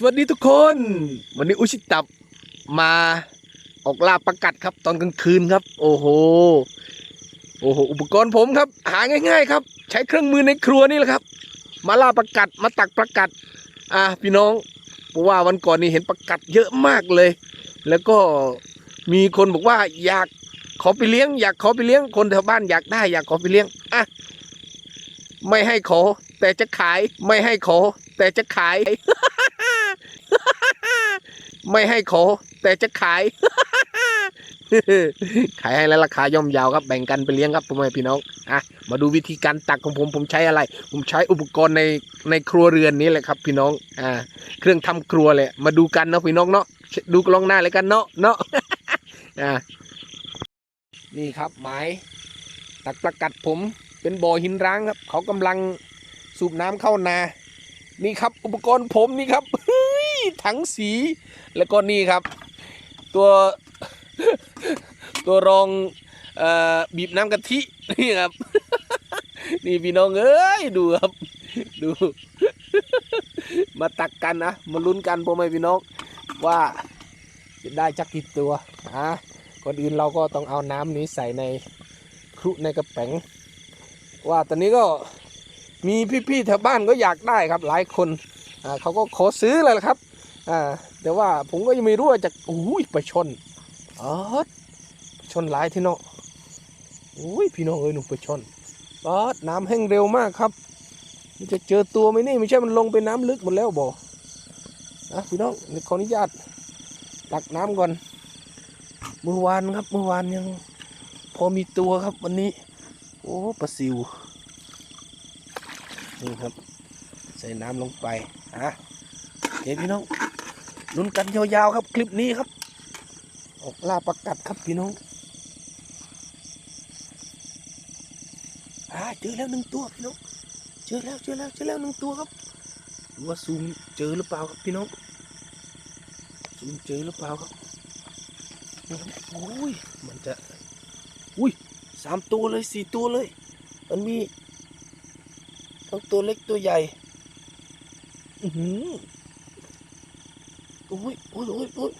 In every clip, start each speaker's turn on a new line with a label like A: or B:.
A: สวัสดีทุกคน วันนี้อุชิตับมาออกล่าประกัดครับตอนกลางคืนครับ โอ้โหโอ้โหอุปกรณ์ผมครับ หาง่าย ๆ ครับ ใช้เครื่องมือในครัวนี่แหละครับ มาล่าประกัดมาตักประกัด อะพี่น้องเพราะว่าวันก่อนนี้เห็นประกัดเยอะมากเลย แล้วก็มีคนบอกว่าอยากขอไปเลี้ยง อยากขอไปเลี้ยงคนแถวบ้านอยากได้อยากขอไปเลี้ยงอะไม่ให้ขอ แต่จะขายไม่ให้ขอ แต่จะขาย ไม่ให้ขอ แต่จะขาย ขายให้แล้วราคาย่อมยาวครับแบ่งกันไปเลี้ยงครับพ่อแม่พี่น้องอะมาดูวิธีการตักของผมผมใช้อะไร ผมใช้อุปกรณ์ในในครัวเรือนนี้แหละครับพี่น้องอ่าเครื่องทำครัวเลยมาดูกันเนาะพี่น้องเนาะดูกล้องหน้าเลยกันเนาะเนาะอ่านี่ครับหมายตักประกัดผมเป็นบ่อหินร้างครับ เขากำลังสูบน้ำเข้านา นี่ครับ อุปกรณ์ผมนี่ครับ ถังสี แล้วก็นี่ครับ ตัวตัวรองออบีบน้ำกะทินี่ครับ นี่พี่น้องเอ้ยดูครับ ดู มาตักกันนะมาลุ้นกันพ่อแม่พี่น้องว่าจะได้จักกี่ตัวอะก่อนอื่นเราก็ต้องเอาน้ำนี้ใส่ในครุในกระแป๋งว่าตอนนี้ก็มีพี่ๆแถวบ้านก็อยากได้ครับหลายคนอ่าเขาก็ขอซื้อเลยครับ อ่าแต่ว่าผมก็ยังไม่รู้ว่าจะอุ้ยไปชนอ๋อชนหลายที่เนาะอุ้ยพี่น้องเอ้ยหนุ่มไปชนอ๋อน้ำแห้งเร็วมากครับ มันจะเจอตัวไหมนี่ไม่ใช่มันลงไปน้ำลึกหมดแล้วบอกนะพี่น้องเดี๋ยวขออนุญาตตักน้ำก่อนเมื่อวานครับเมื่อวานยัง พอมีตัวครับวันนี้ โอ้ปลาซิวนี่ครับ ใส่น้ำลงไปอะโอเคพี่น้อง ลุ้นกันยาวๆครับ คลิปนี้ครับ ออกล่าประกัดครับพี่น้องอ่าเจอแล้วหนึ่งตัวพี่น้องเจอแล้วเจอแล้วเจอแล้วหนึ่งตัวครับดูว่าซูมเจอหรือเปล่าครับพี่น้องซูมเจอหรือเปล่าครับนี่ครับโอ้ยมันจะอุ้ยสามตัวเลยสี่ตัวเลย มันมีทั้งตัวเล็กตัวใหญ่ อือหือ โอ้ยโอ้ยโอ้ยโอ้ย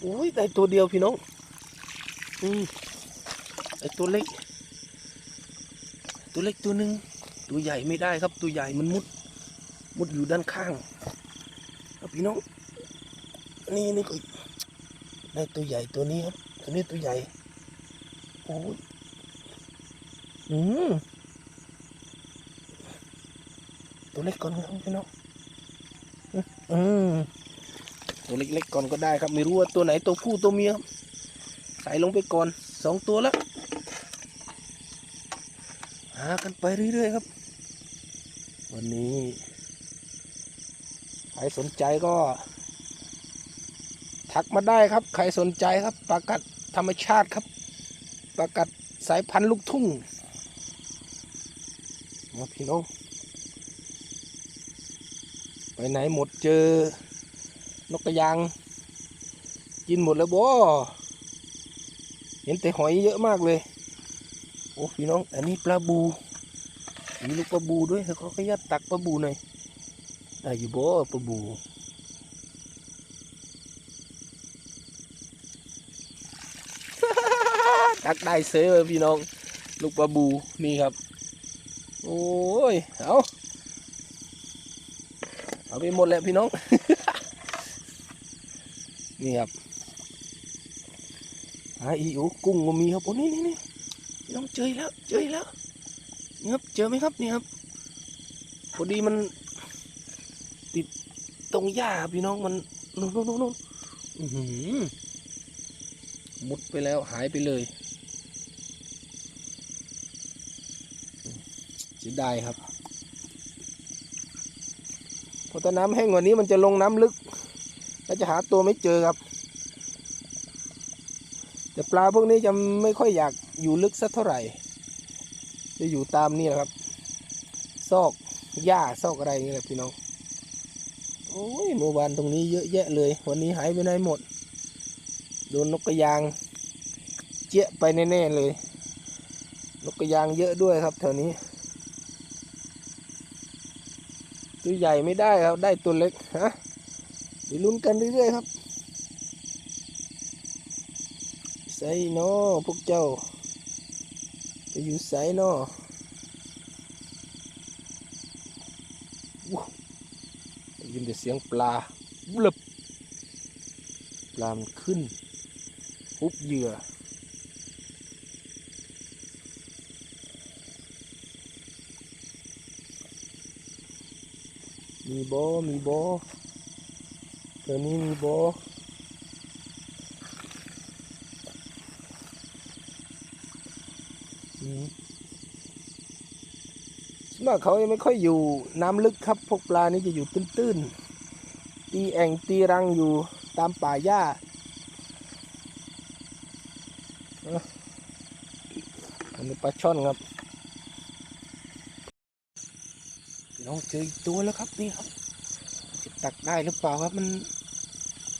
A: โอ้ยได้ตัวเดียวพี่น้อง อืมไอตัวเล็ก ตัวเล็กตัวหนึ่งตัวใหญ่ไม่ได้ครับ ตัวใหญ่มันมุด มุดอยู่ด้านข้างครับพี่น้อง นี่นี่ก็ได้ตัวใหญ่ตัวนี้ครับ ตัวนี้ตัวใหญ่ โอ้ย อืมตัวเล็กก่อนครับพี่น้อง อืม ตัวเล็กๆก่อนก็ได้ครับ ไม่รู้ว่าตัวไหนตัวผู้ตัวเมียครับใส่ลงไปก่อนสองตัวแล้วหากันไปเรื่อยๆครับ วันนี้ใครสนใจก็ ทักมาได้ครับ ใครสนใจครับปลากัดธรรมชาติครับปลากัดสายพันธุ์ลูกทุ่งมาพี่น้อง ไปไหนหมดเจอ นกกระยาง กินหมดแล้วบ่เห็นแต่หอยเยอะมากเลยโอ้พี่น้องอันนี้ปลาบูมีลูกปลาบูด้วยเขาขยัดตักปลาบูหน่อยได้อยู่บ่ปลาบูตักได้เซยเลยพี่น้อง ลูกปลาบูนี่ครับ โอ้ยเอาเอาไปหมดแล้วพี่น้อง นี่ครับหาอีโอกุ้งก็มีครับโอ้นี่นี่นี่น้องเจออีแล้วเจออีแล้วนี่ครับเจอไหมครับนี่ครับพอดีมันติดตรงหญ้าพี่น้องมันนู่นนู่นนู่นมุดไปแล้วหายไปเลยเสียดายครับพอถ้าน้ำแห้งกว่านี้มันจะลงน้ำลึก จะหาตัวไม่เจอครับ แต่ปลาพวกนี้จะไม่ค่อยอยากอยู่ลึกสักเท่าไหร่ จะอยู่ตามนี่แหละครับ ซอกหญ้าซอกอะไรอย่างเงี้ยครับพี่น้อง โอ้ยเมื่อวานตรงนี้เยอะแยะเลย วันนี้หายไปไหนหมด โดนนกกระยาง เจ๊ะไปแน่ๆเลย นกกระยางเยอะด้วยครับแถวนี้ตัวใหญ่ไม่ได้ครับ ได้ตัวเล็กฮะ ไปลุ้นกันเรื่อยๆครับไซโนอพวกเจ้าไปอยู่ไซโนอยินแต่เสียงปลาบลบปลามันขึ้นฮุบเหยื่อมีบอมีบอ วนี้มีบออืมส่วนมากเขายังไม่ค่อยอยู่น้ำลึกครับ พวกปลานี่จะอยู่ตื้นๆ ตีแอ่งตีรังอยู่ตามป่าหญ้าอันนี้ปลาช่อนครับน้องเจออีกตัวแล้วครับนี่ครับ จะตักได้หรือเปล่าครับมัน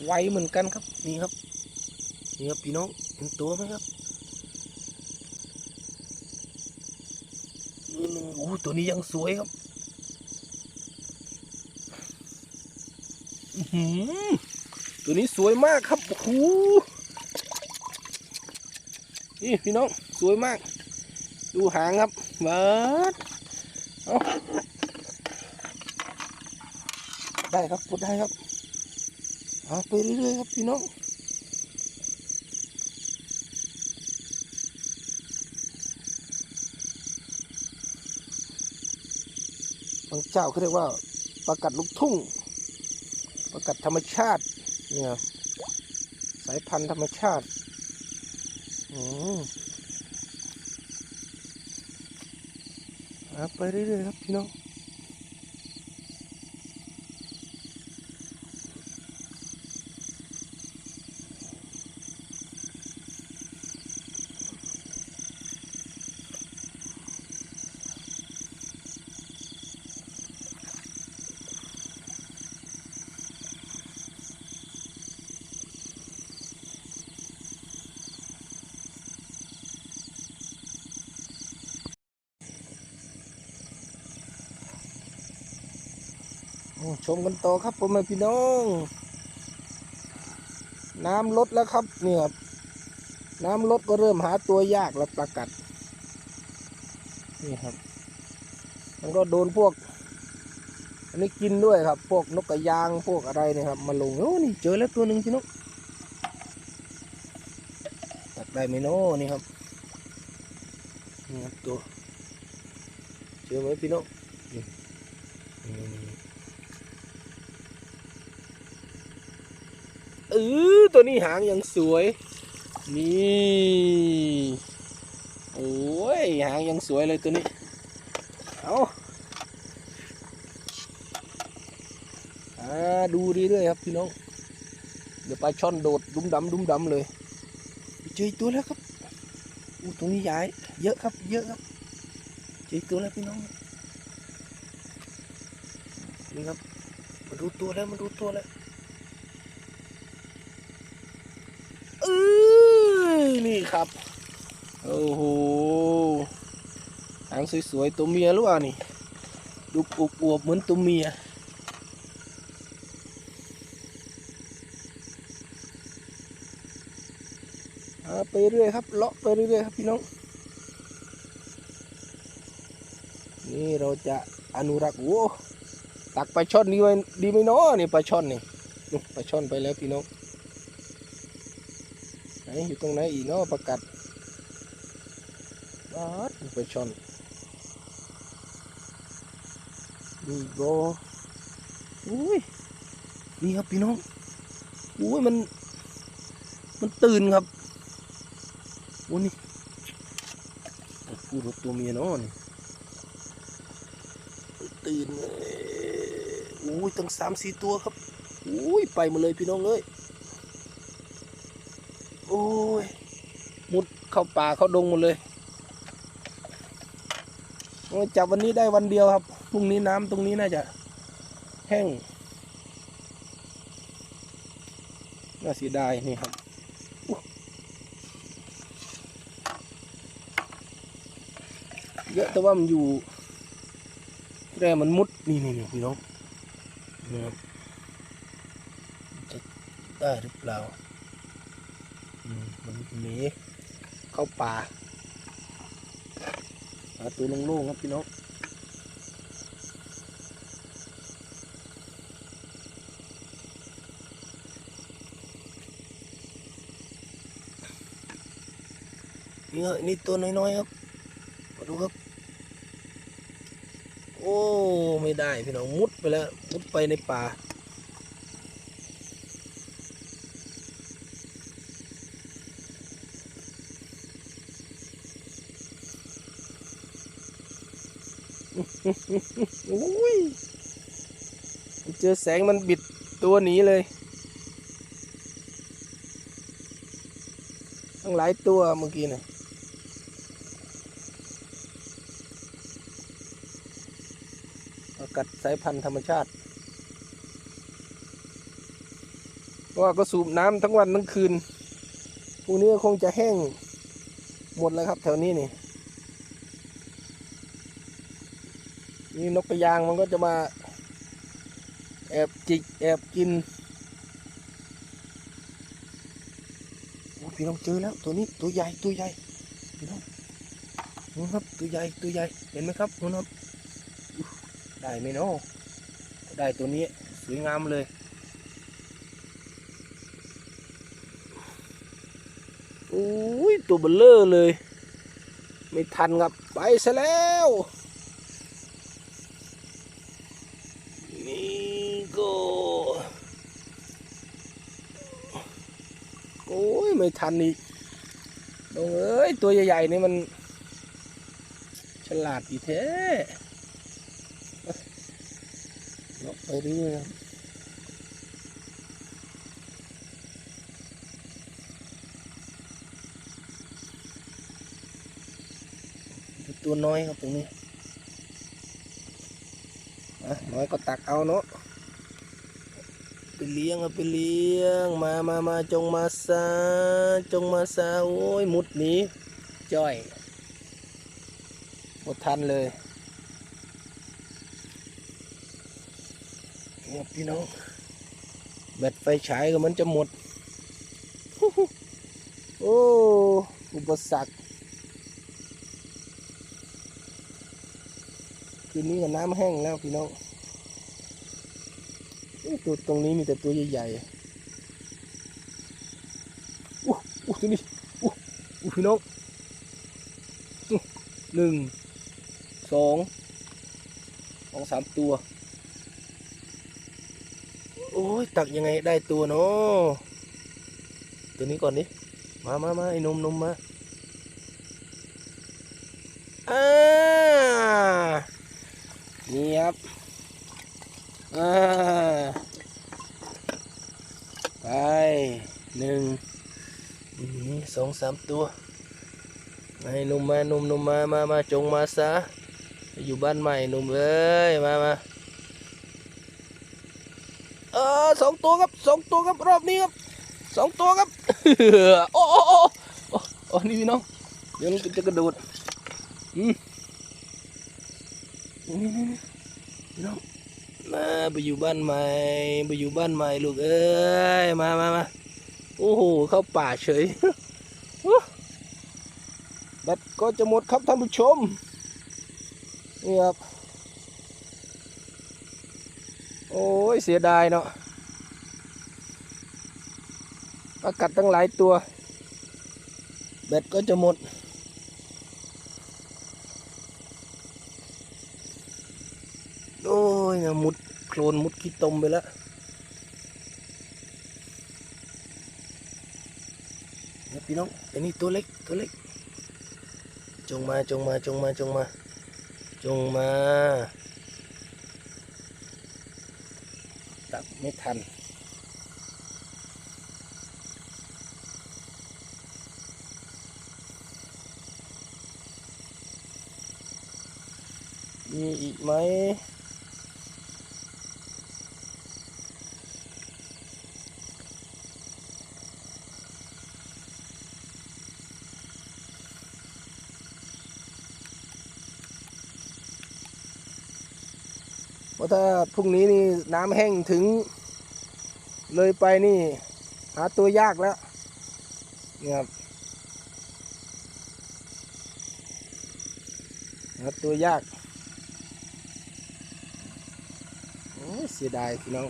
A: ไวเหมือนกันครับนี่ครับนี่ครับพี่น้องเห็นตัวไหมครับนี่หนึ่งโอ้ตัวนี้ยังสวยครับอื้อหือตัวนี้สวยมากครับโอ้โหนี่พี่น้องสวยมาก ดูหางครับเบิดเอาได้ครับกดได้ครับ เอาไปเรื่อยๆครับพี่น้องบางเจ้าเขาเรียกว่าประกัดลูกทุ่ง ประกัดธรรมชาติ เนี่ย สายพันธุ์ธรรมชาติ อืมเอาไปเรื่อยๆครับพี่น้อง ชมกันต่อครับผมแม่พี่น้อง น้ำลดแล้วครับเนี่ยครับน้ำลดก็เริ่มหาตัวยากแล้วปลากัดนี่ครับ มันก็โดนพวก อันนี้กินด้วยครับ พวกนกกระยางพวกอะไรเนี่ยครับ มาลงโอ้นี่เจอแล้วตัวหนึ่งพี่นกตักได้ไหมโน่นี่ครับนี่ครับตัวเจอไหมพี่นกนี่นี่นี่ เออตัว นี้หางยังสวย นี่โอ้ยหางยังสวยเลยตัวนี้ เอาอ่าดูดีด้วยครับพี่น้อง เดี๋ยวปลาช่อนโดดดุ้มดำดุ้มดำเลยเจออีกตัวแล้วครับอู้ตรงนี้ใหญ่เยอะครับเยอะครับเจออีกตัวแล้วพี่น้องนี่ครับมาดูตัวแล้วมาดูตัวแล้ว เอ้ยนี่ ครับ โอ้โหหางสวยๆตัวเมียหรือเปล่านี่ดูอวบๆเหมือนตัวเมียเอาไปเรื่อยครับเลาะไปเรื่อยครับพี่น้อง นี่เราจะอนุรักษ์โอ้ตักปลาช่อนดีไว้ดีไหมเนาะนี่ปลาช่อนนี่ปลาช่อนไปแล้วพี่น้อง อยู่ตรงไหนอีกเนาะประกัดบาดไปชนนี่โบอุ้ยนี่ครับพี่น้องอุ้ยมัน มันตื่นครับโอ้นี่พูดว่าตัวเมียเนาะนี่ตื่นเลยอุ้ยตั้งสามสี่ตัวครับอุ้ยไปมาเลยพี่น้องเอ้ย โอ้ย มุด เข้าป่าเข้าดงหมดเลยจับวันนี้ได้วันเดียวครับพรุ่งนี้น้ำตรงนี้น่าจะแห้งน่าเสียดายนี่ครับเยอะแต่ว่ามันอยู่แร่มันมุดนี่นี่นี่พี่น้องนี่ครับได้หรือเปล่า อืมมันหนี เข้าป่าหาตัวโล่งๆครับพี่น้องนี่ครับนี่ตัวน้อยๆครับมาดูครับ โอ้ ไม่ได้พี่น้องมุดไปแล้ว มุดไปในป่า อุ้ยเจอแสงมันบิดตัวหนีเลย ทั้งหลายตัวเมื่อกี้น่ะอากาศสายพันธุ์ธรรมชาติเพราะว่าก็สูบน้ำทั้งวันทั้งคืนพรุ่งนี้คงจะแห้งหมดแล้วครับแถวนี้นี่ นี่นกกระยางมันก็จะมาแอบจิกแอบกินโอ้พี่น้องเจอแล้วตัวนี้ตัวใหญ่ตัวใหญ่พี่น้องนู่นครับตัวใหญ่ตัวใหญ่เห็นไหมครับนู่นครับอุ๊ยได้ไหมเนาะได้ตัวนี้สวยงามเลยโอ้ยตัวเบลเลอร์เลย ไม่ทันครับไปซะแล้ว นี่ก็โอ้ย ไม่ทันอีกดงเอ้ย ตัวใหญ่ๆนี่มัน ฉลาดอีแท้เลาะไปเรื่อยๆครับตัวน้อยครับตรงนี้อะน้อยก็ตักเอาเนาะ ไปเลี้ยงเอาไปเลี้ยง มามามาจงมาซาจงมาซาโอ้ยมุดหนีจ้อยหมดทันเลยเนี่ยพี่น้องแบตไฟฉายก็มันจะหมด โอ้อุปสรรคคืนนี้ก็น้ำแห้งแล้วพี่น้อง ตัวตรงนี้มีแต่ตัวใหญ่ๆอู้อู้ตัวนี้อู้อู้พี่น้องหนึ่งสองสองสามตัว โอ้ยตักยังไงได้ตัวเนาะตัวนี้ก่อนดิมามามาไอ้นมนมมาอ่านี่ครับ อ่าไปหนึ่งสองสามตัวไอ้หนุ่มมาหนุ่มหนุ่มมามามาจงมาซะอยู่บ้านใหม่หนุ่มเอ้ยมามาเออสองตัวครับสองตัวครับรอบนี้ครับสองตัวครับโอ้โอ้โอ้โอ้โอ้นี่พี่น้องเดี๋ยวมันจะกระโดดอืมนี่นี่นี่พี่น้อง มาไปอยู่บ้านใหม่ไปอยู่บ้านใหม่ลูกเอ้ยมามามาโอ้โหเข้าป่าเฉยแบตก็จะหมดครับท่านผู้ชมนี่ครับโอ้ยเสียดายเนาะอากาศตั้งหลายตัว แบตก็จะหมด โอ้ยนะมุดโคลนมุดขี้ตมไปแล้วนี่พี่น้องอ้นี่ตัวเล็กตัวเล็ก จงมาจงมาจงมาจงมาจงมา ตับไม่ทันมีอีกไหม ราะถ้าพรุ่งนี้นี่น้ำแห้งถึง เลยไปนี่ หาตัวยากแล้วนี่ครับหาตัวยากโอ้เสียดายพี่น้อง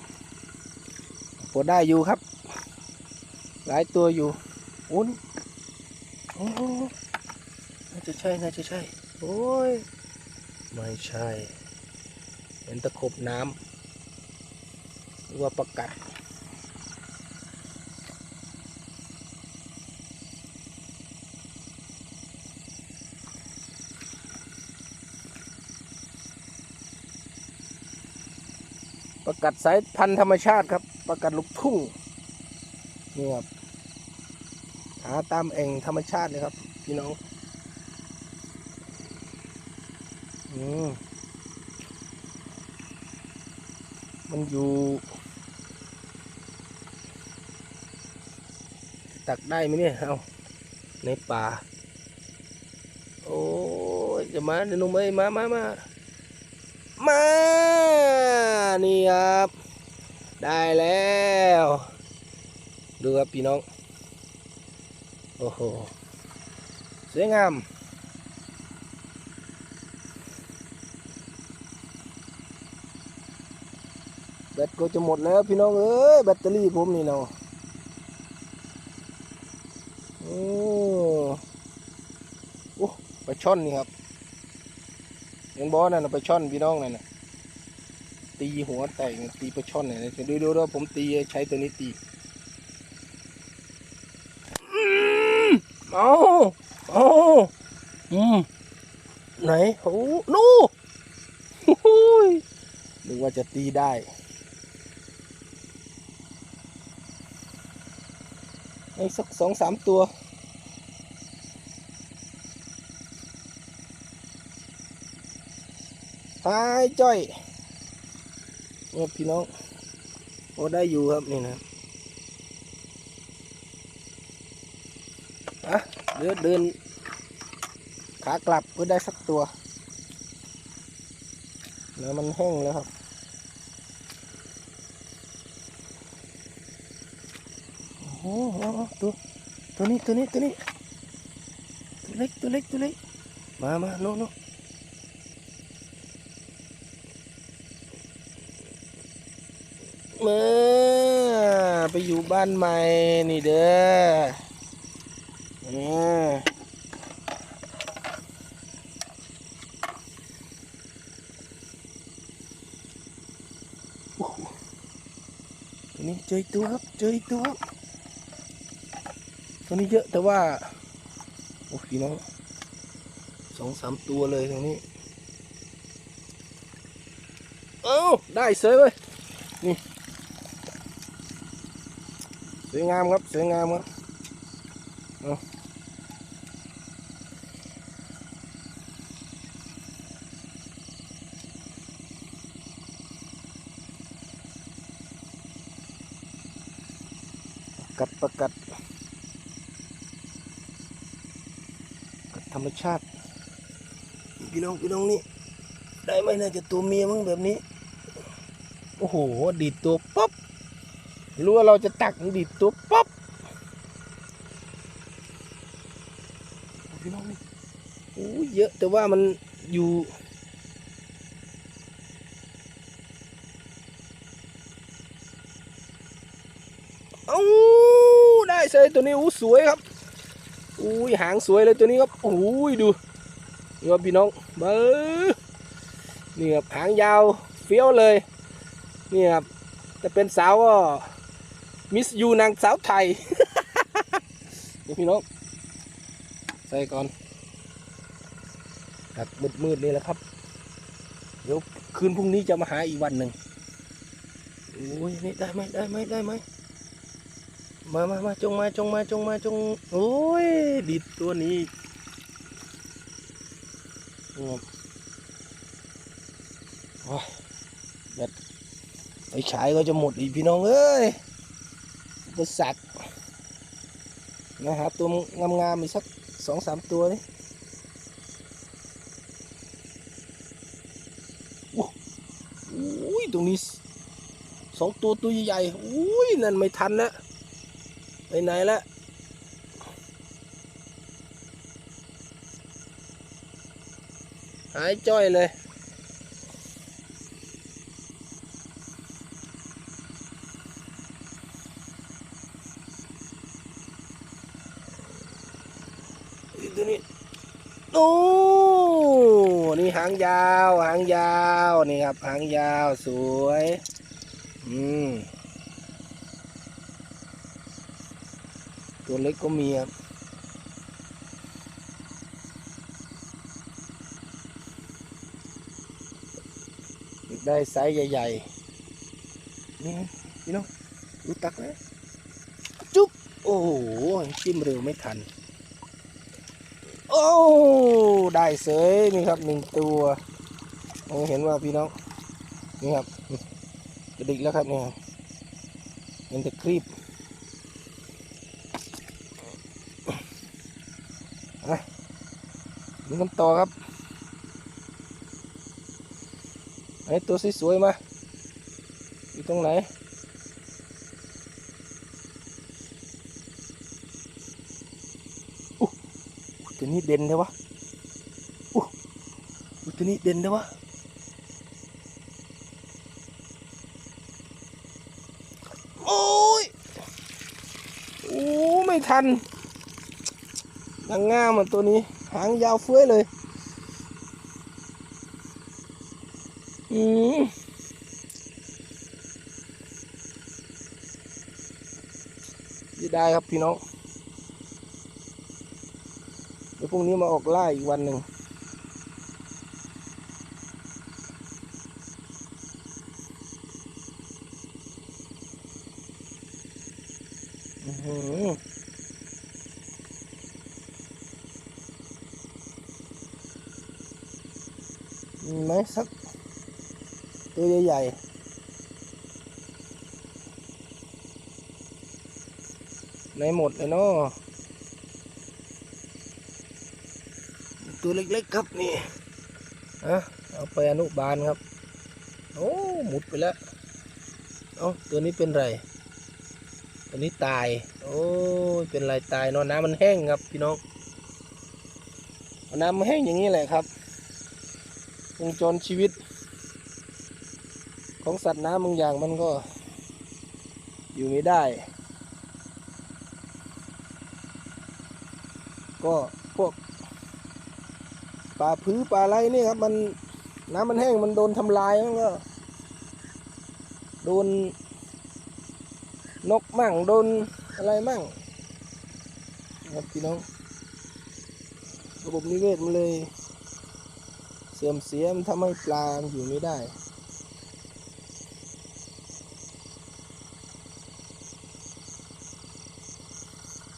A: พอได้อยู่ครับ หลายตัวอยู่โอ้นี่โอ้น่าจะใช่น่าจะใช่ โอ้ย ไม่ใช่ เห็นตะขบน้ำหรือว่าประกัดประกัดสายพันธุ์ธรรมชาติครับ ประกัดลูกทุ่งนี่ครับหาตามแอ่งธรรมชาติเลยครับ พี่น้อง อืม มันอยู่ ตักได้ไหมเนี่ย เอาในป่า โอ้ยจะมาเดี๋ยวนุ่มเอ้ยมามามามา นี่ครับ ได้แล้ว ดูครับพี่น้อง โอ้โห สวยงาม ตก็จะหมดแล้วพี่น้องเอ้ยแบตเตอรี่ผมนี่เนาะโอ้โอ้ปลาช่อนนี่ครับเห็นบอนั่นน่ะปลาช่อนพี่น้องนั่นนะตีหัวแตกตีปลาช่อนเนี่ยดูดูดูผมตีใช้ตัวนี้ตีอืมเอาเอาอืมไหนโอ้นู่โอ้ยนึกว่าจะตีได้ ไอ้สักสองสามตัวหายจ้อยเนี่ยพี่น้องโอ้ได้อยู่ครับนี่นะอะเดินเดิน ขากลับก็ได้สักตัว แล้วมันแห้งแล้วครับ โอ้โหตัวตัวนี้ตัวนี้ตัวนี้ตัวเล็กตัวเล็กตัวเล็กมามาโน่นโน่นมาไปอยู่บ้านใหม่นี่เด้ออ่าโอ้โหตัวนี้เจอตัวครับเจอตัวครับ ตัวนี้เยอะแต่ว่า โอ้พี่น้องสองสามตัวเลยตรงนี้ เอ้าได้เสยเลยนี่ สวยงามครับ สวยงามครับเอากัดประกัดกัดธรรมชาติ พี่น้ องพี่น้องนี่ได้ไหมน่าจะตัวเมียมั้งแบบนี้ โอ้โหดีดตัวป๊อบรู้ว่าเราจะตักมันดีดตัวป๊อบพี่น้องนี่โอ้ยเยอะแต่ว่ามันอยู่เอ้าได้เลยตัวนี้อู้สวยครับอุ้ยหางสวยเลยตัวนี้ครับโอ้ยดู นี่ครับพี่น้องเบ้อนี่ครับหางยาวเฟี้ยวเลยนี่ครับแต่เป็นสาวก็มิสยูนางสาวไทยเดี๋ยวพี่น้องใส่ก่อนตัดมืดๆนี่แหละครับ เดี๋ยวคืนพรุ่งนี้จะมาหาอีกวันหนึ่งโอ้ยนี่ได้ไหมได้ไหมได้ไหมมามามาจงมาจงมาจงมาจงโอ้ยดิดตัวนี้ โอ้โอ้ยแบตไฟฉายก็จะหมดอีกพี่น้องเอ้ยอุปสรรคนะหาตัวงามๆอีกสักสองสามตัวนี่โอ้อุ้ยตรงนี้สองตัวตัวใหญ่ๆอุ้ยนั่นไม่ทันแล้ว
B: ไปไหนและ หายจ้อยเลยอีตัวนี้โอ้นี่หางยาว หางยาว นี่ครับ หางยาวสวย อืม ตัวเล็กก็มีครับ ได้ไซส์ใหญ่ๆ นี่พี่น้องดูตักนะจุ๊บ โอ้โหจิ้มเร็วไม่ทัน โอ้ ได้เสยนี่ครับหนึ่งตัวมองเห็นว่าพี่น้อง นี่ครับกระดิกแล้วครับเนี่ยเป็นตะครีบอะดูกันต่อครับ ไอ้ตัวสวยๆมา อยู่ตรงไหน อู้ตัวนี้เด่นเลยวะอู้อู้ตัวนี้เด่นเลยวะ โอ้ย โอ้ไม่ทันนางงามอะตัวนี้ หางยาวเฟ้ยเลย อืมยี่ ได้ครับพี่น้องเดี๋ยวพรุ่งนี้มาออกล่าอีกวันหนึ่งอื้อหือมีไหมสักตัวใหญ่ๆ ในหมดเลยเนาะตัวเล็กๆครับนี่อะเอาไปอนุบาลครับ โอ้หมุดไปแล้วเอาตัวนี้เป็นไร ตัวนี้ตาย โอ้เป็นไรตายเนอะน้ำมันแห้งครับพี่น้องน้ำมันแห้งอย่างนี้แหละครับวงจรชีวิต ของสัตว์น้ำบางอย่างมันก็อยู่ไม่ได้ ก็พวกปลาพื้ปลาไรนี่ครับ มันน้ำมันแห้งมันโดนทำลายมันก็ โดนนกมั่งโดนอะไรมั่งครับพี่น้อง ระบบนิเวศมันเลย เสื่อมเสียมันทำให้ปลาอยู่ไม่ได้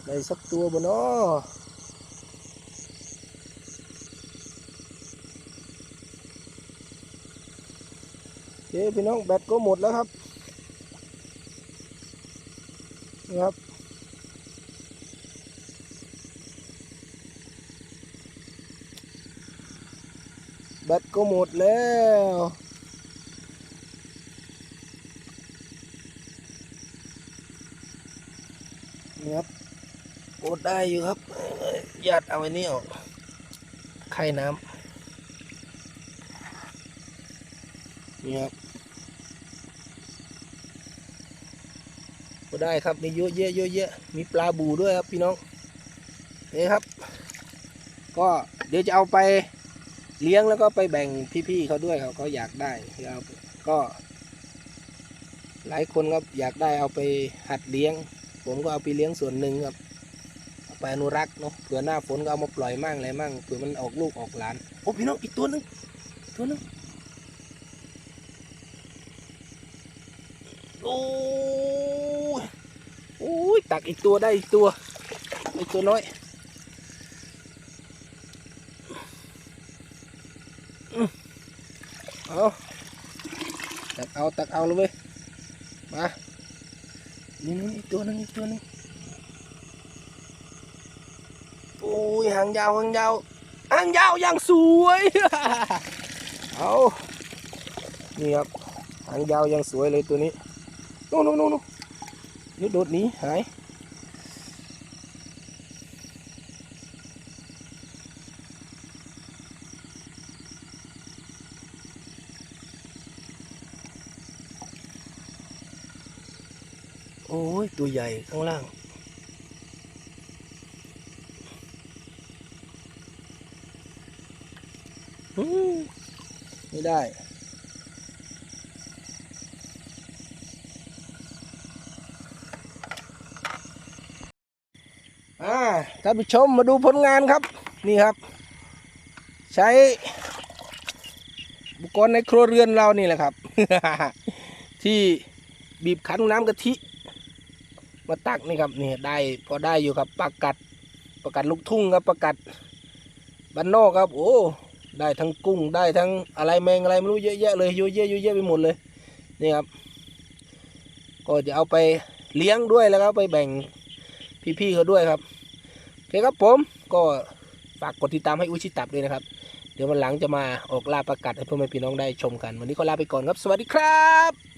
B: ได้สักตัวบ่เนาะ โอเค พี่น้องแบตก็หมดแล้วครับนี่ครับแบตก็หมดแล้วนี่ครับโอดได้อยู่ครับยญาติเอาไว้นี่ออกไข่น้ำนี่ครับ ก็ได้ครับมีเยอะแยอะเยอะแยะมีปลาบูด้วยครับพี่น้องนี่ครับ ก็เดี๋ยวจะเอาไปเลี้ยงแล้วก็ไปแบ่งพี่ๆเขาด้วยเขาอยากได้ครับก็ หลายคนครับอยากได้เอาไปหัดเลี้ยง ผมก็เอาไปเลี้ยงส่วนหนึ่งครับเอาไปอนุรักษ์เนาะเผื่อหน้าฝนก็เอามาปล่อยมั่งอะไรมั่งเผื่อมันออกลูกออกหลานโอ้พี่น้องอีกตัวหนึงตัวหนึง อีกตัวได้อีกตัวอีกตัวน้อยอืมเอาตักเอาตักเอาเลยเว้ยมานี่นี่อีกตัวหนึงอีกตัวนึงโอ้ยหางยาวหางยาวหางยาวอย่างสวยเอานี่ครับหางยาวอย่างสวยเลยตัวนี้นู่นนู่นนู่นนี่โดดหนีหาย อ้ย ตัวให ญ่ข้างล่าง ไม่ได้ อ่าท่านผู้ชมมาดูผลงานครับ นี่ครับ ใช้อุปกรณ์ในครัวเรือนเรานี่แหละครับ ที่บีบคั้นน้ำกะทิ มาตักนี่ครับนี่ได้พอได้อยู่ครับปลากัดปลากัดลูกทุ่งครับปลากัดบ้านนอกครับ โอ้ได้ทั้งกุ้งได้ทั้งอะไรแมงอะไรไม่รู้เยอะแยะเลยเยอะแยะเยอะแยะไปหมดเลยนี่ครับ ก็จะเอาไปเลี้ยงด้วยแล้วก็ไปแบ่งพี่ๆเขาด้วยครับโอเคครับผมก็ฝากกดติดตามให้อุชิตับด้วยนะครับ เดี๋ยววันหลังจะมาออกล่าประกัดให้พ่อแม่พี่น้องได้ชมกัน วันนี้ก็ลาไปก่อนครับ สวัสดีครับ